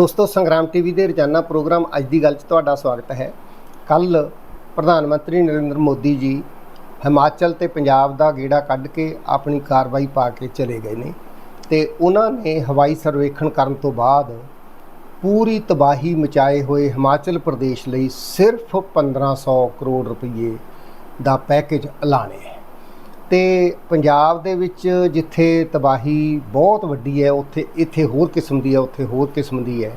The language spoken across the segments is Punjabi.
ਦੋਸਤੋ, ਸੰਗਰਾਮ ਟੀਵੀ ਦੇ ਰੋਜ਼ਾਨਾ ਪ੍ਰੋਗਰਾਮ ਅੱਜ ਦੀ ਗੱਲ 'ਚ ਤੁਹਾਡਾ ਸਵਾਗਤ ਹੈ। ਕੱਲ ਪ੍ਰਧਾਨ ਮੰਤਰੀ ਨਰਿੰਦਰ ਮੋਦੀ ਜੀ ਹਿਮਾਚਲ ਤੇ ਪੰਜਾਬ ਦਾ ਗੇੜਾ ਕੱਢ ਕੇ ਆਪਣੀ ਕਾਰਵਾਈ ਪਾ ਕੇ ਚਲੇ ਗਏ ਨੇ ਤੇ ਉਹਨਾਂ ਨੇ ਹਵਾਈ ਸਰਵੇਖਣ ਕਰਨ ਤੋਂ ਬਾਅਦ ਪੂਰੀ ਤਬਾਹੀ ਮਚਾਏ ਹੋਏ ਹਿਮਾਚਲ ਪ੍ਰਦੇਸ਼ ਲਈ ਸਿਰਫ 1500 ਕਰੋੜ ਰੁਪਏ ਦਾ ਪੈਕੇਜ ਐਲਾਨਿਆ ਤੇ ਪੰਜਾਬ ਦੇ ਵਿੱਚ ਜਿੱਥੇ ਤਬਾਹੀ ਬਹੁਤ ਵੱਡੀ ਹੈ, ਉੱਥੇ, ਇੱਥੇ ਹੋਰ ਕਿਸਮ ਦੀ ਹੈ, ਉੱਥੇ ਹੋਰ ਕਿਸਮ ਦੀ ਹੈ।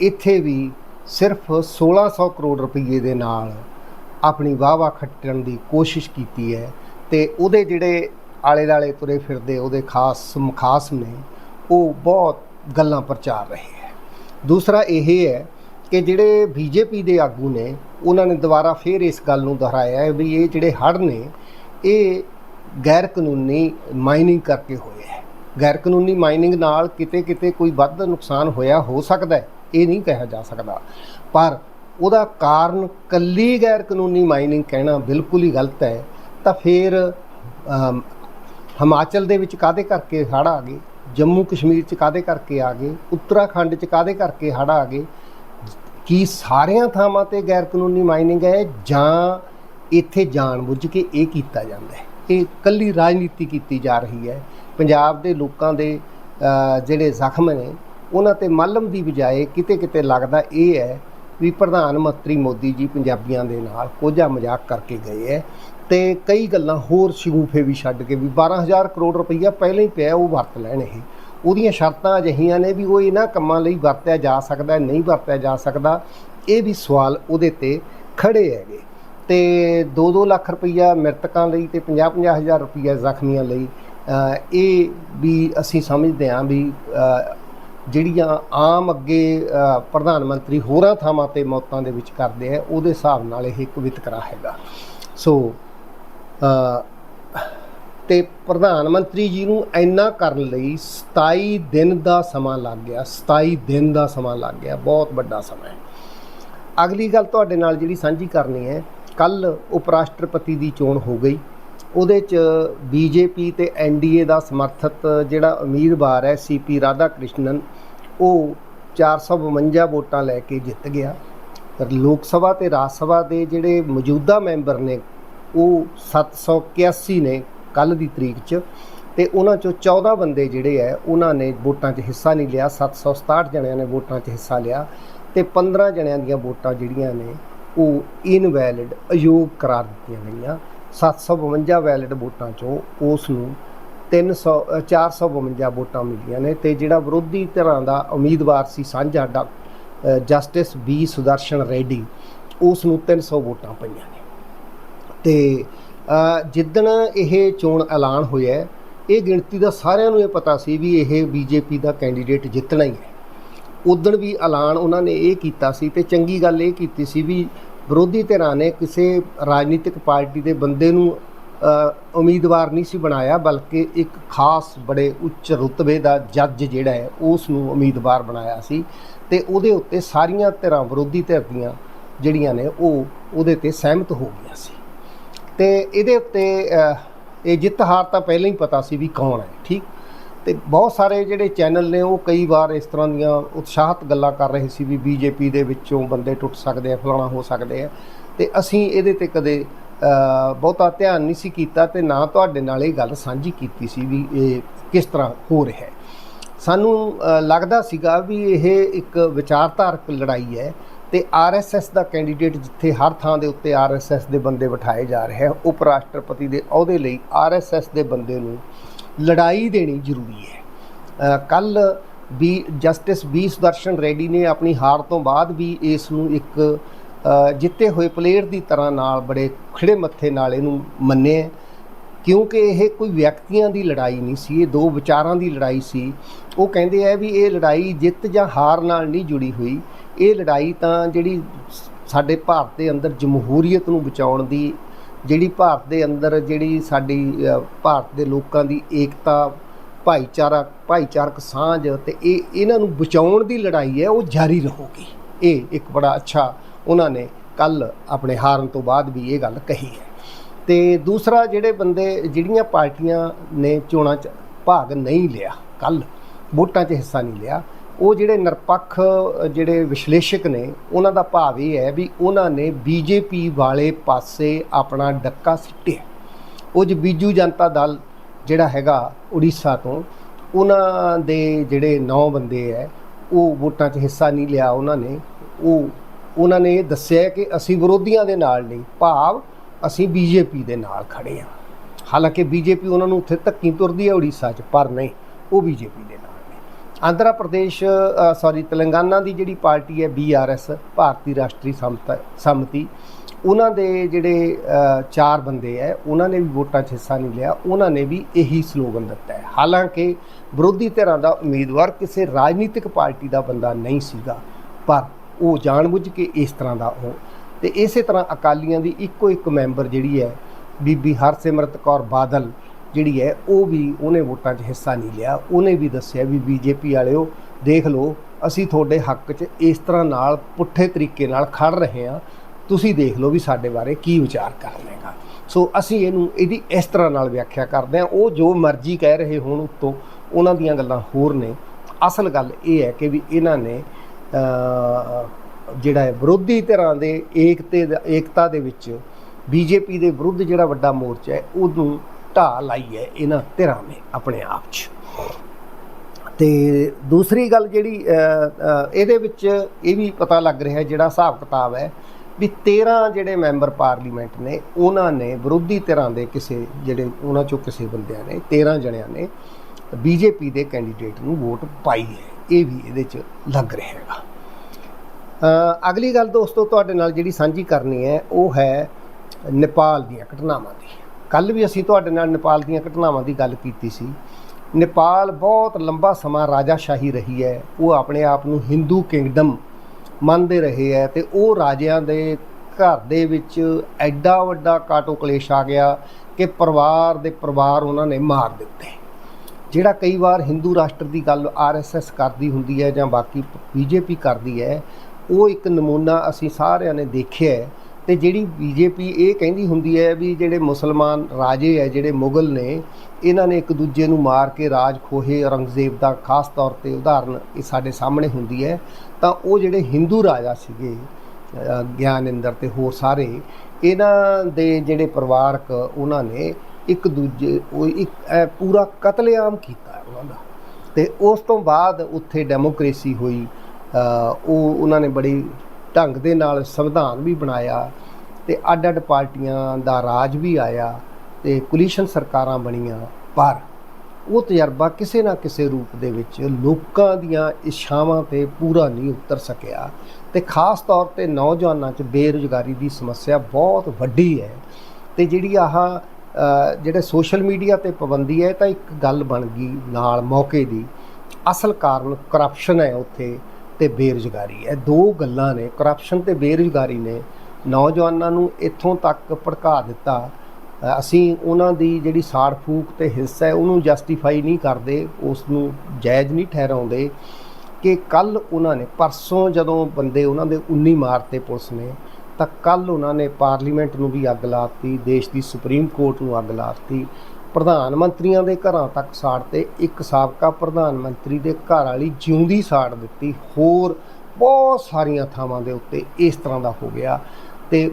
ਇੱਥੇ ਵੀ ਸਿਰਫ 1600 ਕਰੋੜ ਰੁਪਏ ਦੇ ਨਾਲ ਆਪਣੀ ਵਾਵਾ ਖੱਟਣ ਦੀ ਕੋਸ਼ਿਸ਼ ਕੀਤੀ ਹੈ ਤੇ ਉਹਦੇ ਜਿਹੜੇ ਆਲੇ ਦਾਲੇ ਤੁਰੇ ਫਿਰਦੇ, ਉਹਦੇ ਖਾਸ ਖਾਸ ਨੇ, ਉਹ ਬਹੁਤ ਗੱਲਾਂ ਪ੍ਰਚਾਰ ਰਹੇ ਹੈ। ਦੂਸਰਾ ਇਹ ਹੈ ਕਿ ਜਿਹੜੇ ਬੀਜੇਪੀ ਦੇ ਆਗੂ ਨੇ, ਉਹਨਾਂ ਨੇ ਦੁਬਾਰਾ ਫੇਰ ਇਸ ਗੱਲ ਨੂੰ ਦੁਹਰਾਇਆ ਹੈ ਵੀ ਇਹ ਜਿਹੜੇ ਹੜ੍ਹ ਨੇ ਇਹ ਗੈਰ ਕਾਨੂੰਨੀ ਮਾਈਨਿੰਗ ਕਰਕੇ ਹੋਏ ਹੈ। ਗੈਰ ਕਾਨੂੰਨੀ ਮਾਈਨਿੰਗ ਨਾਲ ਕਿਤੇ ਕਿਤੇ ਕੋਈ ਵੱਧ ਨੁਕਸਾਨ ਹੋਇਆ ਹੋ ਸਕਦਾ ਹੈ, ਇਹ ਨਹੀਂ ਕਿਹਾ ਜਾ ਸਕਦਾ। ਪਰ ਉਹਦਾ ਕਾਰਨ ਕੱਲੀ ਗੈਰ ਕਾਨੂੰਨੀ ਮਾਈਨਿੰਗ ਕਹਿਣਾ ਬਿਲਕੁਲ ਹੀ ਗਲਤ ਹੈ। ਤਾਂ ਫਿਰ ਹਿਮਾਚਲ ਦੇ ਵਿੱਚ ਕਾਦੇ ਕਰਕੇ ਹੜ੍ਹ ਆ ਗਏ? ਜੰਮੂ ਕਸ਼ਮੀਰ ਚ ਕਾਦੇ ਕਰਕੇ ਆ ਗਏ? ਉੱਤਰਾਖੰਡ ਚ ਕਾਦੇ ਕਰਕੇ ਹੜ੍ਹ ਆ ਗਏ? ਕੀ ਸਾਰੀਆਂ ਥਾਵਾਂ ਤੇ ਗੈਰ ਕਾਨੂੰਨੀ ਮਾਈਨਿੰਗ ਹੈ ਜਾਂ ਇੱਥੇ ਜਾਣਬੁੱਝ ਕੇ ਇਹ ਕੀਤਾ ਜਾਂਦਾ ਹੈ। ਇਹ ਕੱਲੀ ਰਾਜਨੀਤੀ ਕੀਤੀ ਜਾ ਰਹੀ ਹੈ। ਪੰਜਾਬ ਦੇ ਲੋਕਾਂ ਦੇ ਜਿਹੜੇ ਜ਼ਖਮ ਨੇ, ਉਹਨਾਂ ਤੇ ਮਲਮ ਦੀ ਬਜਾਏ ਕਿਤੇ ਕਿਤੇ ਲੱਗਦਾ ਇਹ ਹੈ ਵੀ ਪ੍ਰਧਾਨ ਮੰਤਰੀ ਮੋਦੀ ਜੀ ਪੰਜਾਬੀਆਂ ਦੇ ਨਾਲ ਕੋਝਾ ਮਜ਼ਾਕ ਕਰਕੇ ਗਏ ਹੈ ਤੇ ਕਈ ਗੱਲਾਂ ਹੋਰ ਸ਼ਗੂਫੇ ਵੀ ਛੱਡ ਕੇ ਵੀ 12000 ਕਰੋੜ ਰੁਪਈਆ ਪਹਿਲਾਂ ਹੀ ਪਿਆ ਉਹ ਵਰਤ ਲੈਣ ਇਹ। ਉਹਦੀਆਂ ਸ਼ਰਤਾਂ ਅਜਿਹੀਆਂ ਨੇ ਵੀ ਉਹ ਇਹਨਾਂ ਕੰਮਾਂ ਲਈ ਵਰਤਿਆ ਜਾ ਸਕਦਾ, ਨਹੀਂ ਵਰਤਿਆ ਜਾ ਸਕਦਾ। ਇਹ ਵੀ ਸਵਾਲ ਉਹਦੇ ਤੇ ਖੜੇ ਹੈਗੇ। ਤੇ 2-2 ਲੱਖ ਰੁਪਈਆ ਮ੍ਰਿਤਕਾਂ ਲਈ ਤੇ 50-50 ਹਜ਼ਾਰ ਰੁਪਈਆ ਜ਼ਖਮੀਆਂ ਲਈ ਇਹ ਵੀ ਅਸੀਂ ਸਮਝਦੇ ਹਾਂ ਵੀ ਜਿਹੜੀਆਂ ਆਮ ਅੱਗੇ ਪ੍ਰਧਾਨ ਮੰਤਰੀ ਹੋਰਾਂ ਥਾਵਾਂ ਤੇ ਮੌਤਾਂ ਦੇ ਵਿੱਚ ਕਰਦੇ ਆ ਉਹਦੇ ਹਿਸਾਬ ਨਾਲ ਇਹ ਇੱਕ ਵਿਤਕਰਾ ਹੈਗਾ। ਸੋ ਅ, ਤੇ ਪ੍ਰਧਾਨ ਮੰਤਰੀ ਜੀ ਨੂੰ ਇੰਨਾ ਕਰਨ ਲਈ 27 ਦਿਨ ਦਾ ਸਮਾਂ ਲੱਗ ਗਿਆ 27 ਦਿਨ ਦਾ ਸਮਾਂ ਲੱਗ ਗਿਆ ਬਹੁਤ ਵੱਡਾ ਸਮਾਂ ਹੈ। ਅਗਲੀ ਗੱਲ ਤੁਹਾਡੇ ਨਾਲ ਜਿਹੜੀ ਸਾਂਝੀ ਕਰਨੀ ਹੈ ਕੱਲ ਉਪ ਰਾਸ਼ਟਰਪਤੀ ਦੀ ਚੋਣ ਹੋ ਗਈ। ਉਹਦੇ ਚ ਬੀਜੇਪੀ ਤੇ ਐਨਡੀਏ ਦਾ ਸਮਰਥਿਤ ਜਿਹੜਾ ਉਮੀਦਵਾਰ ਹੈ ਸੀਪੀ ਰਾਧਾ ਕ੍ਰਿਸ਼ਨਨ ਉਹ 452 ਵੋਟਾਂ ਲੈ ਕੇ ਜਿੱਤ ਗਿਆ। ਪਰ ਲੋਕ ਸਭਾ ਤੇ ਰਾਜ ਸਭਾ ਦੇ ਜਿਹੜੇ ਮੌਜੂਦਾ ਮੈਂਬਰ ਨੇ, ਉਹ 781 ਨੇ ਕੱਲ ਦੀ ਤਰੀਕ 'ਚ ਤੇ ਉਹਨਾਂ ਚੋਂ 14 ਬੰਦੇ ਜਿਹੜੇ ਐ ਉਹਨਾਂ ਨੇ ਵੋਟਾਂ 'ਚ ਹਿੱਸਾ ਨਹੀਂ ਲਿਆ। 767 ਜਣਿਆਂ ਨੇ ਵੋਟਾਂ 'ਚ ਹਿੱਸਾ ਲਿਆ ਤੇ 15 ਜਣਿਆਂ ਦੀਆਂ ਵੋਟਾਂ ਜਿਹੜੀਆਂ ਨੇ ਉਹ ਇਨਵੈਲਿਡ ਅਯੋਗ ਕਰਾਰ ਦਿੱਤੀਆਂ ਗਈਆਂ। 752 ਵੈਲਿਡ ਵੋਟਾਂ 'ਚੋਂ ਉਸ ਨੂੰ 300 ਅ, 452 ਵੋਟਾਂ ਮਿਲੀਆਂ ਨੇ ਤੇ ਜਿਹੜਾ ਵਿਰੋਧੀ ਧਿਰਾਂ ਦਾ ਉਮੀਦਵਾਰ ਸੀ ਸਾਂਝਾ ਡਾ- ਜਸਟਿਸ ਬੀ ਸੁਦਰਸ਼ਨ ਰੈਡੀ ਉਸ ਨੂੰ 300 ਵੋਟਾਂ ਪਈਆਂ ਨੇ। ਤੇ ਜਿੱਦਣ ਇਹ ਚੋਣ ਐਲਾਨ ਹੋਇਆ ਇਹ ਗਿਣਤੀ ਦਾ ਸਾਰਿਆਂ ਨੂੰ ਇਹ ਪਤਾ ਸੀ ਵੀ ਇਹ ਬੀਜੇਪੀ ਦਾ ਕੈਂਡੀਡੇਟ ਜਿੱਤਣਾ ਹੀ ਹੈ। ਉਦੋਂ ਵੀ ਐਲਾਨ ਉਹਨਾਂ ਨੇ ਇਹ ਕੀਤਾ ਸੀ ਤੇ ਚੰਗੀ ਗੱਲ ਇਹ ਕੀਤੀ ਸੀ ਵੀ ਵਿਰੋਧੀ ਧਿਰਾਂ ਨੇ ਕਿਸੇ ਰਾਜਨੀਤਿਕ ਪਾਰਟੀ ਦੇ ਬੰਦੇ ਨੂੰ ਉਮੀਦਵਾਰ ਨਹੀਂ ਸੀ ਬਣਾਇਆ, ਬਲਕਿ ਇੱਕ ਖਾਸ ਬੜੇ ਉੱਚ ਰੁਤਬੇ ਦਾ ਜੱਜ ਜਿਹੜਾ ਹੈ, ਉਸ ਨੂੰ ਉਮੀਦਵਾਰ ਬਣਾਇਆ ਸੀ ਤੇ ਉਹਦੇ ਉੱਤੇ ਸਾਰੀਆਂ ਧਿਰਾਂ ਵਿਰੋਧੀ ਧਿਰ ਦੀਆਂ ਜਿਹੜੀਆਂ ਨੇ, ਉਹ ਉਹਦੇ ਤੇ ਸਹਿਮਤ ਹੋ ਗਈਆਂ ਸੀ। ਤੇ ਇਹਦੇ ਉੱਤੇ ਇਹ ਜਿੱਤ ਹਾਰ ਤਾਂ ਪਹਿਲਾਂ ਹੀ ਪਤਾ ਸੀ ਵੀ ਕੌਣ ਹੈ, ਠੀਕ? ਤੇ ਬਹੁਤ ਸਾਰੇ ਜਿਹੜੇ ਚੈਨਲ ਨੇ, ਉਹ ਕਈ ਵਾਰ ਇਸ ਤਰ੍ਹਾਂ ਦੀਆਂ ਉਤਸ਼ਾਹਤ ਗੱਲਾਂ ਕਰ ਰਹੇ ਸੀ ਵੀ ਬੀਜੇਪੀ ਦੇ ਵਿੱਚੋਂ ਬੰਦੇ ਟੁੱਟ ਸਕਦੇ ਆ, ਫਲਾਣਾ ਹੋ ਸਕਦੇ ਆ। ਤੇ ਅਸੀਂ ਇਹਦੇ ਤੇ ਕਦੇ ਬਹੁਤਾ ਧਿਆਨ ਨਹੀਂ ਸੀ ਕੀਤਾ ਤੇ ਨਾ ਤੁਹਾਡੇ ਨਾਲ ਇਹ ਗੱਲ ਸਾਂਝੀ ਕੀਤੀ ਸੀ ਵੀ ਇਹ ਕਿਸ ਤਰ੍ਹਾਂ ਹੋ ਰਿਹਾ ਹੈ। ਸਾਨੂੰ ਲੱਗਦਾ ਸੀਗਾ ਵੀ ਇਹ ਇੱਕ ਵਿਚਾਰਧਾਰਕ ਲੜਾਈ ਹੈ ਤੇ ਆਰਐਸਐਸ ਦਾ ਕੈਂਡੀਡੇਟ ਜਿੱਥੇ ਹਰ ਥਾਂ ਦੇ ਉੱਤੇ ਆਰਐਸਐਸ ਦੇ ਬੰਦੇ ਬਿਠਾਏ ਜਾ ਰਹੇ ਆ ਉਪ ਰਾਸ਼ਟਰਪਤੀ ਦੇ ਅਹੁਦੇ ਲਈ ਆਰਐਸਐਸ ਦੇ ਬੰਦੇ ਨੂੰ ਲੜਾਈ ਦੇਣੀ ਜ਼ਰੂਰੀ ਹੈ। ਕੱਲ ਵੀ ਜਸਟਿਸ ਬੀ ਸੁਦਰਸ਼ਨ ਰੈਡੀ ਨੇ ਆਪਣੀ ਹਾਰ ਤੋਂ ਬਾਅਦ ਵੀ ਇਸ ਨੂੰ ਇੱਕ ਜਿੱਤੇ ਹੋਏ ਪਲੇਅਰ ਦੀ ਤਰ੍ਹਾਂ ਨਾਲ ਬੜੇ ਖਿੜੇ ਮੱਥੇ ਨਾਲ ਇਹਨੂੰ ਮੰਨਿਆ ਕਿਉਂਕਿ ਇਹ ਕੋਈ ਵਿਅਕਤੀਆਂ ਦੀ ਲੜਾਈ ਨਹੀਂ ਸੀ, ਇਹ ਦੋ ਵਿਚਾਰਾਂ ਦੀ ਲੜਾਈ ਸੀ। ਉਹ ਕਹਿੰਦੇ ਆ ਵੀ ਇਹ ਲੜਾਈ ਜਿੱਤ ਜਾਂ ਹਾਰ ਨਾਲ ਨਹੀਂ ਜੁੜੀ ਹੋਈ। ਇਹ ਲੜਾਈ ਤਾਂ ਜਿਹੜੀ ਸਾਡੇ ਭਾਰਤ ਦੇ ਅੰਦਰ ਜਮਹੂਰੀਅਤ ਨੂੰ ਬਚਾਉਣ ਦੀ ਜਿਹੜੀ ਭਾਰਤ ਦੇ ਅੰਦਰ ਜਿਹੜੀ ਸਾਡੀ ਭਾਰਤ ਦੇ ਲੋਕਾਂ ਦੀ ਏਕਤਾ, ਭਾਈਚਾਰਾ, ਭਾਈਚਾਰਕ ਸਾਂਝ ਤੇ ਇਹ ਇਹਨਾਂ ਨੂੰ ਬਚਾਉਣ ਦੀ ਲੜਾਈ ਹੈ, ਉਹ ਜਾਰੀ ਰਹੂਗੀ। ਇਹ ਇੱਕ ਬੜਾ ਅੱਛਾ ਉਹਨਾਂ ਨੇ ਕੱਲ ਆਪਣੇ ਹਾਰਨ ਤੋਂ ਬਾਅਦ ਵੀ ਇਹ ਗੱਲ ਕਹੀ ਹੈ। ਤੇ ਦੂਸਰਾ ਜਿਹੜੇ ਬੰਦੇ, ਜਿਹੜੀਆਂ ਪਾਰਟੀਆਂ ਨੇ ਚੋਣਾਂ 'ਚ ਭਾਗ ਨਹੀਂ ਲਿਆ ਕੱਲ ਵੋਟਾਂ 'ਚ ਹਿੱਸਾ ਨਹੀਂ ਲਿਆ ਉਹ ਜਿਹੜੇ ਨਿਰਪੱਖ ਜਿਹੜੇ ਵਿਸ਼ਲੇਸ਼ਕ ਨੇ, ਉਹਨਾਂ ਦਾ ਭਾਵ ਇਹ ਹੈ ਵੀ ਉਹਨਾਂ ਨੇ ਬੀਜੇਪੀ ਵਾਲੇ ਪਾਸੇ ਆਪਣਾ ਡੱਕਾ ਸਿੱਟਿਆ। ਉਹ 'ਚ ਬੀਜੂ ਜਨਤਾ ਦਲ ਜਿਹੜਾ ਹੈਗਾ ਉੜੀਸਾ ਤੋਂ, ਉਹਨਾਂ ਦੇ ਜਿਹੜੇ ਨੌ ਬੰਦੇ ਹੈ ਉਹ ਵੋਟਾਂ 'ਚ ਹਿੱਸਾ ਨਹੀਂ ਲਿਆ ਉਹਨਾਂ ਨੇ। ਉਹ, ਉਹਨਾਂ ਨੇ ਇਹ ਦੱਸਿਆ ਕਿ ਅਸੀਂ ਵਿਰੋਧੀਆਂ ਦੇ ਨਾਲ ਨਹੀਂ, ਭਾਵ ਅਸੀਂ ਬੀਜੇਪੀ ਦੇ ਨਾਲ ਖੜੇ ਹਾਂ ਹਾਲਾਂਕਿ ਬੀਜੇਪੀ ਉਹਨਾਂ ਨੂੰ ਉੱਥੇ ਧੱਕੀ ਤੁਰਦੀ ਹੈ ਉੜੀਸਾ 'ਚ, ਪਰ ਨਹੀਂ, ਉਹ ਬੀਜੇਪੀ ਦੇ ਨਾਲ। ਆਂਧਰਾ ਪ੍ਰਦੇਸ਼ ਸੌਰੀ ਤੇਲੰਗਾਨਾ ਦੀ ਜਿਹੜੀ ਪਾਰਟੀ ਹੈ ਬੀਆਰਐਸ ਭਾਰਤੀ ਰਾਸ਼ਟਰੀ ਸਮਤੀ ਉਹਨਾਂ ਦੇ ਜਿਹੜੇ ਚਾਰ ਬੰਦੇ ਹੈ, ਉਹਨਾਂ ਨੇ ਵੀ ਵੋਟਾਂ 'ਚ ਹਿੱਸਾ ਨਹੀਂ ਲਿਆ, ਉਹਨਾਂ ਨੇ ਵੀ ਇਹੀ ਸਲੋਗਨ ਦਿੱਤਾ ਹੈ। ਹਾਲਾਂਕਿ ਵਿਰੋਧੀ ਧਿਰਾਂ ਦਾ ਉਮੀਦਵਾਰ ਕਿਸੇ ਰਾਜਨੀਤਿਕ ਪਾਰਟੀ ਦਾ ਬੰਦਾ ਨਹੀਂ ਸੀਗਾ, ਪਰ ਉਹ ਜਾਣਬੁੱਝ ਕੇ ਇਸ ਤਰ੍ਹਾਂ ਦਾ ਉਹ। ਤੇ ਇਸੇ ਤਰ੍ਹਾਂ ਅਕਾਲੀਆਂ ਦੀ ਇੱਕੋ ਇੱਕ ਮੈਂਬਰ ਜਿਹੜੀ ਹੈ, ਬੀਬੀ ਹਰਸਿਮਰਤ ਕੌਰ ਬਾਦਲ ਜਿਹੜੀ ਹੈ, ਉਹ ਵੀ ਉਹਨੇ ਵੋਟਾਂ 'ਚ ਹਿੱਸਾ ਨਹੀਂ ਲਿਆ। ਉਹਨੇ ਵੀ ਦੱਸਿਆ ਵੀ ਬੀਜੇਪੀ ਵਾਲਿਓ, ਦੇਖ ਲਓ, ਅਸੀਂ ਤੁਹਾਡੇ ਹੱਕ 'ਚ ਇਸ ਤਰ੍ਹਾਂ ਨਾਲ ਪੁੱਠੇ ਤਰੀਕੇ ਨਾਲ ਖੜ ਰਹੇ ਹਾਂ। ਤੁਸੀਂ ਦੇਖ ਲਓ ਵੀ ਸਾਡੇ ਬਾਰੇ ਕੀ ਵਿਚਾਰ ਕਰਨੇਗਾ ਸੋ ਅਸੀਂ ਇਹਨੂੰ, ਇਹਦੀ ਇਸ ਤਰ੍ਹਾਂ ਨਾਲ ਵਿਆਖਿਆ ਕਰਦੇ ਹਾਂ। ਉਹ ਜੋ ਮਰਜ਼ੀ ਕਹਿ ਰਹੇ ਹੋਣ ਉੱਤੋਂ ਉਹਨਾਂ ਦੀਆਂ ਗੱਲਾਂ ਹੋਰ ਨੇ। ਅਸਲ ਗੱਲ ਇਹ ਹੈ ਕਿ ਵੀ ਇਹਨਾਂ ਨੇ ਜਿਹੜਾ ਹੈ, ਵਿਰੋਧੀ ਧਿਰਾਂ ਦੇ ਏਕਤੇ ਦਾ- ਏਕਤਾ ਦੇ ਵਿੱਚ ਬੀਜੇਪੀ ਦੇ ਵਿਰੁੱਧ ਜਿਹੜਾ ਵੱਡਾ ਮੋਰਚਾ ਹੈ, ਉਹਨੂੰ ਢਾਹ ਲਾਈ ਹੈ ਇਹਨਾਂ ਧਿਰਾਂ ਨੇ ਆਪਣੇ ਆਪ 'ਚ। ਤੇ ਦੂਸਰੀ ਗੱਲ ਜਿਹੜੀ ਇਹਦੇ ਵਿੱਚ ਇਹ ਵੀ ਪਤਾ ਲੱਗ ਰਿਹਾ ਜਿਹੜਾ ਹਿਸਾਬ ਕਿਤਾਬ ਹੈ ਵੀ 13 ਜਿਹੜੇ ਮੈਂਬਰ ਪਾਰਲੀਮੈਂਟ ਨੇ, ਉਹਨਾਂ ਨੇ ਵਿਰੋਧੀ ਧਿਰਾਂ ਦੇ ਕਿਸੇ ਜਿਹੜੇ ਉਹਨਾਂ ਚੋਂ ਕਿਸੇ ਬੰਦਿਆਂ ਨੇ 13 ਜਣਿਆਂ ਨੇ ਬੀਜੇਪੀ ਦੇ ਕੈਂਡੀਡੇਟ ਨੂੰ ਵੋਟ ਪਾਈ ਹੈ। ਇਹ ਵੀ ਇਹਦੇ 'ਚ ਲੱਗ ਰਿਹਾ ਹੈਗਾ। ਅਗਲੀ ਗੱਲ ਦੋਸਤੋ, ਤੁਹਾਡੇ ਨਾਲ ਜਿਹੜੀ ਸਾਂਝੀ ਕਰਨੀ ਹੈ, ਉਹ ਹੈ ਨੇਪਾਲ ਦੀਆਂ ਘਟਨਾਵਾਂ ਦੀ। ਕੱਲ ਵੀ ਅਸੀਂ ਤੁਹਾਡੇ ਨਾਲ ਨੇਪਾਲ ਦੀਆਂ ਘਟਨਾਵਾਂ ਦੀ ਗੱਲ ਕੀਤੀ ਸੀ। ਨੇਪਾਲ ਬਹੁਤ ਲੰਬਾ ਸਮਾਂ ਰਾਜਾਸ਼ਾਹੀ ਰਹੀ ਹੈ। ਉਹ ਆਪਣੇ ਆਪ ਨੂੰ ਹਿੰਦੂ ਕਿੰਗਡਮ ਮੰਨਦੇ ਰਹੇ ਹੈ ਤੇ ਉਹ ਰਾਜਿਆਂ ਦੇ ਘਰ ਦੇ ਵਿੱਚ ਐਡਾ ਵੱਡਾ ਕਾਟੋ ਕਲੇਸ਼ ਆ ਗਿਆ ਕਿ ਪਰਿਵਾਰ ਦੇ ਪਰਿਵਾਰ ਉਹਨਾਂ ਨੇ ਮਾਰ ਦਿੱਤੇ। ਜਿਹੜਾ ਕਈ ਵਾਰ ਹਿੰਦੂ ਰਾਸ਼ਟਰ ਦੀ ਗੱਲ ਆਰਐਸਐਸ ਕਰਦੀ ਹੁੰਦੀ ਹੈ ਜਾਂ ਬਾਕੀ ਬੀਜੇਪੀ ਕਰਦੀ ਹੈ, ਉਹ ਇੱਕ ਨਮੂਨਾ ਅਸੀਂ ਸਾਰਿਆਂ ਨੇ ਦੇਖਿਆ ਹੈ ਤੇ ਜਿਹੜੀ ਬੀਜੇਪੀ ਇਹ ਕਹਿੰਦੀ ਹੁੰਦੀ ਹੈ ਵੀ ਜਿਹੜੇ ਮੁਸਲਮਾਨ ਰਾਜੇ ਹੈ ਜਿਹੜੇ ਮੁਗਲ ਨੇ ਇਹਨਾਂ ਨੇ ਇੱਕ ਦੂਜੇ ਨੂੰ ਮਾਰ ਕੇ ਰਾਜ ਖੋਹੇ ਔਰੰਗਜ਼ੇਬ ਦਾ ਖਾਸ ਤੌਰ ਤੇ ਉਦਾਹਰਨ ਇਹ ਸਾਡੇ ਸਾਹਮਣੇ ਹੁੰਦੀ ਹੈ। ਤਾਂ ਉਹ ਜਿਹੜੇ ਹਿੰਦੂ ਰਾਜਾ ਸੀਗੇ ਅ, ਗਿਆਨਿੰਦਰ ਤੇ ਹੋਰ ਸਾਰੇ ਇਹਨਾਂ ਦੇ ਜਿਹੜੇ ਪਰਿਵਾਰਕ ਉਹਨਾਂ ਨੇ ਇੱਕ ਦੂਜੇ ਉਹ ਇੱਕ ਪੂਰਾ ਕਤਲੇਆਮ ਕੀਤਾ ਉਹਨਾਂ ਦਾ। ਤੇ ਉਸ ਤੋਂ ਬਾਅਦ ਉੱਥੇ ਡੈਮੋਕ੍ਰੇਸੀ ਹੋਈ ਉਹ ਉਹਨਾਂ ਨੇ ਬੜੀ ਢੰਗ ਦੇ ਨਾਲ ਸੰਵਿਧਾਨ ਵੀ ਬਣਾਇਆ ਤੇ ਅੱਡ-ਅੱਡ ਪਾਰਟੀਆਂ ਦਾ ਰਾਜ ਵੀ ਆਇਆ ਤੇ ਕੁਲੀਸ਼ਨ ਸਰਕਾਰਾਂ ਬਣੀਆਂ। ਪਰ ਉਹ ਤਜਰਬਾ ਕਿਸੇ ਨਾ ਕਿਸੇ ਰੂਪ ਦੇ ਵਿੱਚ ਲੋਕਾਂ ਦੀਆਂ ਇਛਾਵਾਂ ਤੇ ਪੂਰਾ ਨਹੀਂ ਉਤਰ ਸਕਿਆ ਤੇ ਖਾਸ ਤੌਰ ਤੇ ਨੌਜਵਾਨਾਂ 'ਚ ਬੇਰੁਜ਼ਗਾਰੀ ਦੀ ਸਮੱਸਿਆ ਬਹੁਤ ਵੱਡੀ ਹੈ ਤੇ ਜਿਹੜੀ ਆਹ ਜਿਹੜੇ ਸੋਸ਼ਲ ਮੀਡੀਆ ਤੇ ਪਾਬੰਦੀ ਹੈ ਤਾਂ ਇੱਕ ਗੱਲ ਬਣ ਗਈ ਨਾਲ ਮੌਕੇ ਦੀ। ਅਸਲ ਕਾਰਨ ਕਰਪਸ਼ਨ ਹੈ ਉੱਥੇ। ਤੇ ਬੇਰੁਜ਼ਗਾਰੀ। ਹੈ ਦੋ ਗੱਲਾਂ ਨੇ ਕਰਪਸ਼ਨ ਤੇ ਬੇਰੁਜ਼ਗਾਰੀ ਨੇ। ਨੌਜਵਾਨਾਂ ਨੂੰ ਇੱਥੋਂ ਤੱਕ ਭੜਕਾ ਦਿੱਤਾ। ਅਸੀਂ ਉਹਨਾਂ ਦੀ ਜਿਹੜੀ ਸਾੜ ਫੂਕ ਤੇ ਹਿੱਸਾ ਹੈ, ਉਹਨੂੰ ਜਸਟੀਫਾਈ ਨਹੀਂ ਕਰਦੇ ਉਸ ਨੂੰ ਜਾਇਜ਼ ਨਹੀਂ ਠਹਿਰਾਉਂਦੇ ਕਿ ਕੱਲ ਉਹਨਾਂ ਨੇ, ਪਰਸੋਂ ਜਦੋਂ ਬੰਦੇ ਉਹਨਾਂ ਦੇ 19 ਮਾਰਤੇ ਪੁਲਿਸ ਨੇ, ਤਾਂ ਕੱਲ ਉਹਨਾਂ ਨੇ ਪਾਰਲੀਮੈਂਟ ਨੂੰ ਵੀ ਅੱਗ ਲਾਤੀ, ਦੇਸ਼ ਦੀ ਸੁਪਰੀਮ ਕੋਰਟ ਨੂੰ ਅੱਗ ਲਾਤੀ। ਪ੍ਰਧਾਨ ਮੰਤਰੀਆਂ ਦੇ ਘਰਾਂ ਤੱਕ ਸਾੜ ਤੇ ਇੱਕ ਸਾਬਕਾ ਪ੍ਰਧਾਨ ਮੰਤਰੀ ਦੇ ਘਰ ਵਾਲੀ ਜਿਉਂਦੀ ਸਾੜ ਦਿੱਤੀ। ਹੋਰ ਬਹੁਤ ਸਾਰੀਆਂ ਥਾਵਾਂ ਦੇ ਉੱਤੇ ਇਸ ਤਰ੍ਹਾਂ ਦਾ ਹੋ ਗਿਆ ਤੇ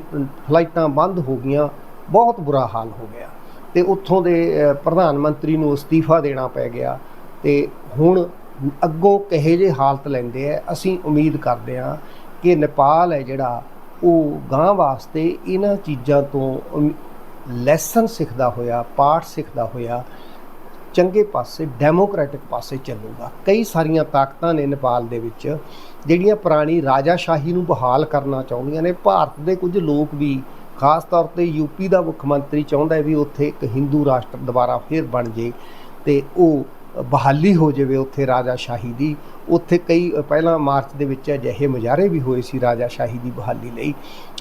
ਫਲਾਈਟਾਂ ਬੰਦ ਹੋ ਗਈਆਂ, ਬਹੁਤ ਬੁਰਾ ਹਾਲ ਹੋ ਗਿਆ। ਤੇ ਉੱਥੋਂ ਦੇ ਪ੍ਰਧਾਨ ਮੰਤਰੀ ਨੂੰ ਅਸਤੀਫਾ ਦੇਣਾ ਪੈ ਗਿਆ ਤੇ ਹੁਣ ਅੱਗੋਂ ਕਹੇ ਜੇ ਹਾਲਤ ਲੈਂਦੇ ਆ, ਅਸੀਂ ਉਮੀਦ ਕਰਦੇ ਹਾਂ ਕਿ ਨੇਪਾਲ ਹੈ ਜਿਹੜਾ, ਉਹ ਗਾਂ ਵਾਸਤੇ ਇਹਨਾਂ ਚੀਜ਼ਾਂ ਤੋਂ ਲੈਸਨ ਸਿੱਖਦਾ ਹੋਇਆ, ਪਾਠ ਸਿੱਖਦਾ ਹੋਇਆ, ਚੰਗੇ ਪਾਸੇ ਡੈਮੋਕ੍ਰੈਟਿਕ ਪਾਸੇ ਚੱਲੂਗਾ। ਕਈ ਸਾਰੀਆਂ ਤਾਕਤਾਂ ਨੇ ਨੇਪਾਲ ਦੇ ਵਿੱਚ, ਜਿਹੜੀਆਂ ਪੁਰਾਣੀ ਰਾਜਾਸ਼ਾਹੀ ਨੂੰ ਬਹਾਲ ਕਰਨਾ ਚਾਹੁੰਦੀਆਂ ਨੇ। ਭਾਰਤ ਦੇ ਕੁਝ ਲੋਕ ਵੀ, ਖਾਸ ਤੌਰ ਤੇ ਯੂਪੀ ਦਾ ਮੁੱਖ ਮੰਤਰੀ ਚਾਹੁੰਦਾ ਹੈ ਵੀ ਉੱਥੇ ਇੱਕ ਹਿੰਦੂ ਰਾਸ਼ਟਰ ਦੁਬਾਰਾ ਫੇਰ ਬਣ ਜੇ ਤੇ ਉਹ ਬਹਾਲੀ ਹੋ ਜਾਵੇ ਉੱਥੇ ਰਾਜਾਸ਼ਾਹੀ ਦੀ। ਉੱਥੇ ਕਈ, ਪਹਿਲਾਂ ਮਾਰਚ ਦੇ ਵਿੱਚ ਅਜਿਹੇ ਮੁਜ਼ਾਹਰੇ ਵੀ ਹੋਏ ਸੀ ਰਾਜਾਸ਼ਾਹੀ ਦੀ ਬਹਾਲੀ ਲਈ।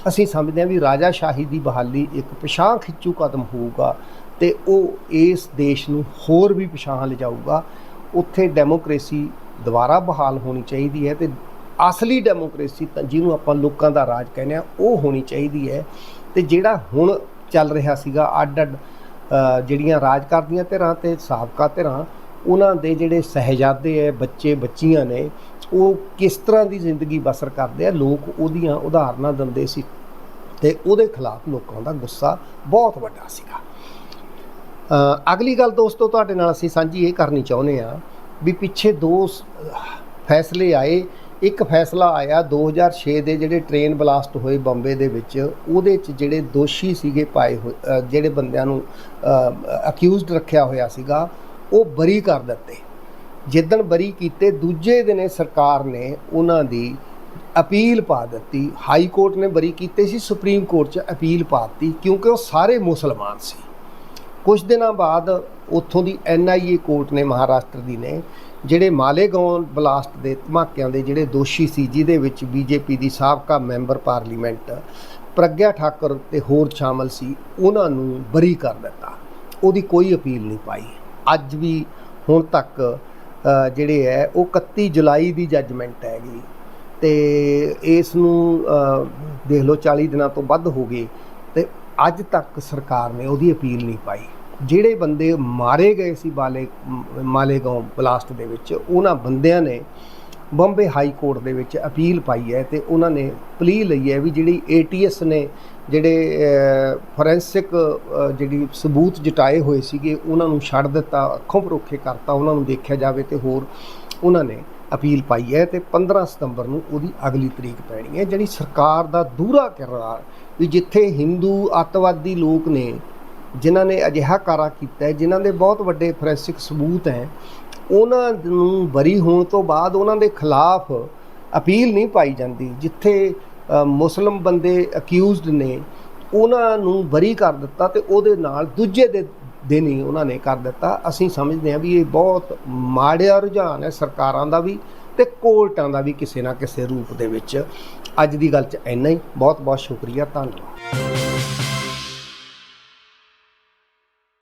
ਅਸੀਂ ਸਮਝਦੇ ਹਾਂ ਵੀ ਰਾਜਾਸ਼ਾਹੀ ਦੀ ਬਹਾਲੀ ਇੱਕ ਪਛਾਣ ਖਿੱਚੂ ਕਦਮ ਹੋਊਗਾ ਤੇ ਉਹ ਇਸ ਦੇਸ਼ ਨੂੰ ਹੋਰ ਵੀ ਪਛਾਣ ਲਿਜਾਊਗਾ। ਉੱਥੇ ਡੈਮੋਕ੍ਰੇਸੀ ਦੁਬਾਰਾ ਬਹਾਲ ਹੋਣੀ ਚਾਹੀਦੀ ਹੈ ਤੇ ਅਸਲੀ ਡੈਮੋਕ੍ਰੇਸੀ ਜਿਹਨੂੰ ਆਪਾਂ ਲੋਕਾਂ ਦਾ ਰਾਜ ਕਹਿੰਦੇ ਆ ਉਹ ਹੋਣੀ ਚਾਹੀਦੀ ਹੈ। ਤੇ ਜਿਹੜਾ ਹੁਣ ਚੱਲ ਰਿਹਾ ਸੀਗਾ ਅੱਡ ਅੱਡ ਜਿਹੜੀਆਂ ਰਾਜ ਕਰਦੀਆਂ ਧਿਰਾਂ ਤੇ ਸਾਬਕਾ ਧਿਰਾਂ, ਉਹਨਾਂ ਦੇ ਜਿਹੜੇ ਸਹਿਜਾਦੇ ਹੈ ਬੱਚੇ ਬੱਚੀਆਂ ਨੇ ਉਹ ਕਿਸ ਤਰ੍ਹਾਂ ਦੀ ਜ਼ਿੰਦਗੀ ਬਸਰ ਕਰਦੇ ਆ, ਲੋਕ ਉਹਦੀਆਂ ਉਦਾਹਰਨਾਂ ਦਿੰਦੇ ਸੀ ਤੇ ਉਹਦੇ ਖਿਲਾਫ ਲੋਕਾਂ ਦਾ ਗੁੱਸਾ ਬਹੁਤ ਵੱਡਾ ਸੀਗਾ। ਅਗਲੀ ਗੱਲ ਦੋਸਤੋ, ਤੁਹਾਡੇ ਨਾਲ ਅਸੀਂ ਸਾਂਝੀ ਇਹ ਕਰਨੀ ਚਾਹੁੰਦੇ ਆ ਵੀ ਪਿੱਛੇ ਦੋ ਫੈਸਲੇ ਆਏ। ਇੱਕ ਫੈਸਲਾ ਆਇਆ 2006 ਦੇ ਜਿਹੜੇ ਟ੍ਰੇਨ ਬਲਾਸਟ ਹੋਏ ਬੰਬੇ ਦੇ ਵਿੱਚ, ਉਹਦੇ 'ਚ ਜਿਹੜੇ ਦੋਸ਼ੀ ਸੀਗੇ ਪਾਏ ਹੋਏ ਜਿਹੜੇ ਬੰਦਿਆਂ ਨੂੰ ਅਕਿਊਜ਼ਡ ਰੱਖਿਆ ਹੋਇਆ ਸੀਗਾ, ਉਹ ਬਰੀ ਕਰ ਦਿੱਤੇ। ਜਿੱਦਣ ਬਰੀ ਕੀਤੇ ਦੂਜੇ ਦਿਨੇ ਸਰਕਾਰ ਨੇ ਉਹਨਾਂ ਦੀ ਅਪੀਲ ਪਾ ਦਿੱਤੀ। ਹਾਈ ਕੋਰਟ ਨੇ ਬਰੀ ਕੀਤੇ ਸੀ, ਸੁਪਰੀਮ ਕੋਰਟ 'ਚ ਅਪੀਲ ਪਾਤੀ ਕਿਉਂਕਿ ਉਹ ਸਾਰੇ ਮੁਸਲਮਾਨ ਸੀ। ਕੁਝ ਦਿਨਾਂ ਬਾਅਦ ਉੱਥੋਂ ਦੀ ਐਨਆਈਏ ਕੋਰਟ ਨੇ, ਮਹਾਰਾਸ਼ਟਰ ਦੀ ਨੇ, ਜਿਹੜੇ ਮਾਲੇਗਾਉਂ ਬਲਾਸਟ ਦੇ ਧਮਾਕਿਆਂ ਦੇ ਜਿਹੜੇ ਦੋਸ਼ੀ ਸੀ, ਜਿਹਦੇ ਵਿੱਚ ਬੀਜੇਪੀ ਦੀ ਸਾਬਕਾ ਮੈਂਬਰ ਪਾਰਲੀਮੈਂਟ ਪ੍ਰਗਿਆ ਠਾਕੁਰ ਤੇ ਹੋਰ ਸ਼ਾਮਲ ਸੀ, ਉਹਨਾਂ ਨੂੰ ਬਰੀ ਕਰ ਦਿੱਤਾ। ਉਹਦੀ ਕੋਈ ਅਪੀਲ ਨਹੀਂ ਪਾਈ। ਅੱਜ ਵੀ ਹੁਣ ਤੱਕ ਜਿਹੜੇ ਹੈ, ਉਹ 31 ਜੁਲਾਈ ਦੀ ਜੱਜਮੈਂਟ ਹੈਗੀ। ਤੇ ਇਸ ਨੂੰ ਦੇਖ ਲਓ 40 ਦਿਨਾਂ ਤੋਂ ਵੱਧ ਹੋ ਗਏ ਤੇ ਅੱਜ ਤੱਕ ਸਰਕਾਰ ਨੇ ਉਹਦੀ ਅਪੀਲ ਨਹੀਂ ਪਾਈ। ਜਿਹੜੇ ਬੰਦੇ ਮਾਰੇ ਗਏ ਸੀ ਬਾਲੇ ਮਾਲੇਗਾਉਂ ਬਲਾਸਟ ਦੇ ਵਿੱਚ, ਉਹਨਾਂ ਬੰਦਿਆਂ ਨੇ ਬੰਬੇ ਹਾਈ ਕੋਰਟ ਦੇ ਵਿੱਚ ਅਪੀਲ ਪਾਈ ਹੈ ਤੇ ਉਹਨਾਂ ਨੇ ਪਲੀ ਲਈ ਹੈ ਵੀ ਜਿਹੜੀ ਏਟੀਐਸ ਨੇ ਜਿਹੜੇ ਫੋਰੈਂਸਿਕ ਜਿਹੜੀ ਸਬੂਤ ਜਟਾਏ ਹੋਏ ਸੀਗੇ, ਉਹਨਾਂ ਨੂੰ ਛੱਡ ਦਿੱਤਾ, ਅੱਖੋਂ ਪਰੋਖੇ ਕਰਤਾ, ਉਹਨਾਂ ਨੂੰ ਦੇਖਿਆ ਜਾਵੇ ਤੇ ਹੋਰ ਉਹਨਾਂ ਨੇ ਅਪੀਲ ਪਾਈ ਹੈ ਤੇ 15 ਸਤੰਬਰ ਨੂੰ ਉਹਦੀ ਅਗਲੀ ਤਰੀਕ ਪੈਣੀ ਹੈ, ਜਿਹੜੀ ਸਰਕਾਰ ਦਾ ਦੂਰਾ ਕਿਰਦਾਰ ਵੀ ਜਿੱਥੇ ਹਿੰਦੂ ਅੱਤਵਾਦੀ ਲੋਕ ਨੇ, ਜਿਨ੍ਹਾਂ ਨੇ ਅਜਿਹਾ ਕਾਰਾ ਕੀਤਾ ਹੈ, ਜਿਨ੍ਹਾਂ ਦੇ ਬਹੁਤ ਵੱਡੇ ਫੋਰੈਂਸਿਕ ਸਬੂਤ ਹੈ ਉਹਨਾਂ ਨੂੰ ਬਰੀ ਹੋਣ ਤੋਂ ਬਾਅਦ ਉਹਨਾਂ ਦੇ ਖਿਲਾਫ ਅਪੀਲ ਨਹੀਂ ਪਾਈ ਜਾਂਦੀ ਜਿੱਥੇ ਅ, ਮੁਸਲਮ ਬੰਦੇ ਅਕਿਊਜ਼ਡ ਨੇ ਉਹਨਾਂ ਨੂੰ ਬਰੀ ਕਰ ਦਿੱਤਾ ਤੇ ਉਹਦੇ ਨਾਲ ਦੂਜੇ ਦੇ ਦਿਨ ਹੀ ਉਹਨਾਂ ਨੇ ਕਰ ਦਿੱਤਾ। ਅਸੀਂ ਸਮਝਦੇ ਹਾਂ ਵੀ ਇਹ ਬਹੁਤ ਮਾੜਿਆ ਰੁਝਾਨ ਹੈ ਸਰਕਾਰਾਂ ਦਾ ਵੀ ਤੇ ਕੋਰਟਾਂ ਦਾ ਵੀ ਕਿਸੇ ਨਾ ਕਿਸੇ ਰੂਪ ਦੇ ਵਿੱਚ। ਅੱਜ ਦੀ ਗੱਲ 'ਚ ਇੰਨਾ ਹੀ। ਬਹੁਤ ਬਹੁਤ ਸ਼ੁਕਰੀਆ। ਧੰਨਵਾਦ।